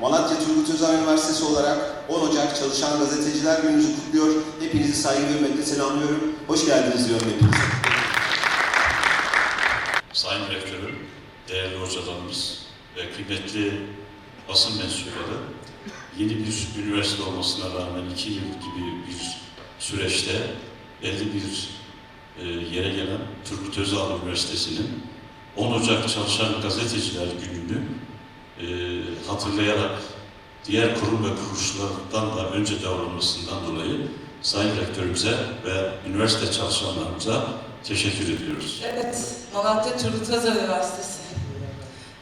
Malatya Turgut Özal Üniversitesi olarak 10 Ocak Çalışan Gazeteciler Günü'nü kutluyor. Hepinizi saygı ve hürmetle selamlıyorum. Hoş geldiniz diyorum hepinize. Sayın Rektörüm, değerli hocalarımız ve kıymetli basın mensupları, yeni bir üniversite olmasına rağmen iki yıl gibi bir süreçte belli bir e, yere gelen Turgut Özal Üniversitesi'nin 10 Ocak Çalışan Gazeteciler Günü'nü e, hatırlayarak diğer kurum ve kuruluşlardan da önce davranmasından dolayı Sayın Rektörümüze ve üniversite çalışanlarımıza teşekkür ediyoruz. Evet, Malatya Turgut Özal Üniversitesi.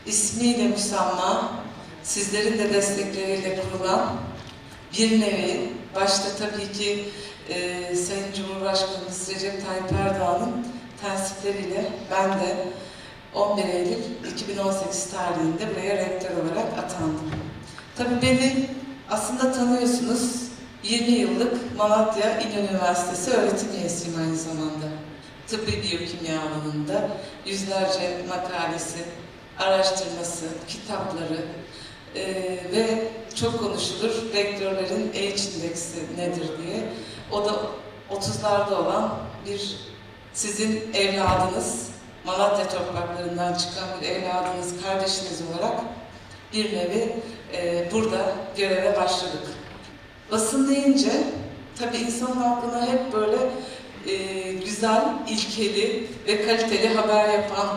İsmiyle müsamma, sizlerin de destekleriyle kurulan bir nevi, başta tabii ki e, Sayın Cumhurbaşkanımız Recep Tayyip Erdoğan'ın tensipleriyle ben de 11 Eylül 2018 tarihinde buraya rektör olarak atandım. Tabii beni aslında tanıyorsunuz, 20 yıllık Malatya İl Üniversitesi öğretim üyesiyim aynı zamanda tıbbi biyokimya alanında yüzlerce makalesi, araştırması, kitapları eee, ve çok konuşulur rektörlerin H indeksi nedir diye. O da 30'larda olan bir sizin evladınız, Malatya topraklarından çıkan bir evladınız, kardeşiniz olarak bir nevi eee, burada göreve başladık. Basın deyince tabii insanın aklına hep böyle e, güzel, ilkeli ve kaliteli haber yapan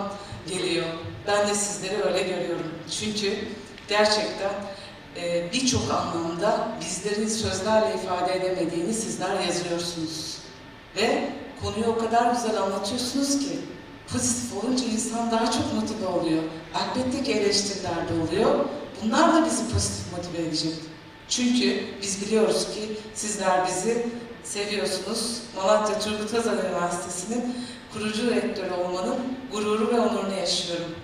geliyor. Ben de sizleri öyle görüyorum. Çünkü gerçekten e, birçok anlamda bizlerin sözlerle ifade edemediğini sizler yazıyorsunuz. Ve konuyu o kadar güzel anlatıyorsunuz ki pozitif olunca insan daha çok motive oluyor. Elbette ki eleştiriler de oluyor. Bunlar da bizi pozitif motive edecek. Çünkü biz biliyoruz ki sizler bizi seviyorsunuz. Malatya Turgut Özal Üniversitesi'nin kurucu rektörü olmanın gururu ve onurunu yaşıyorum.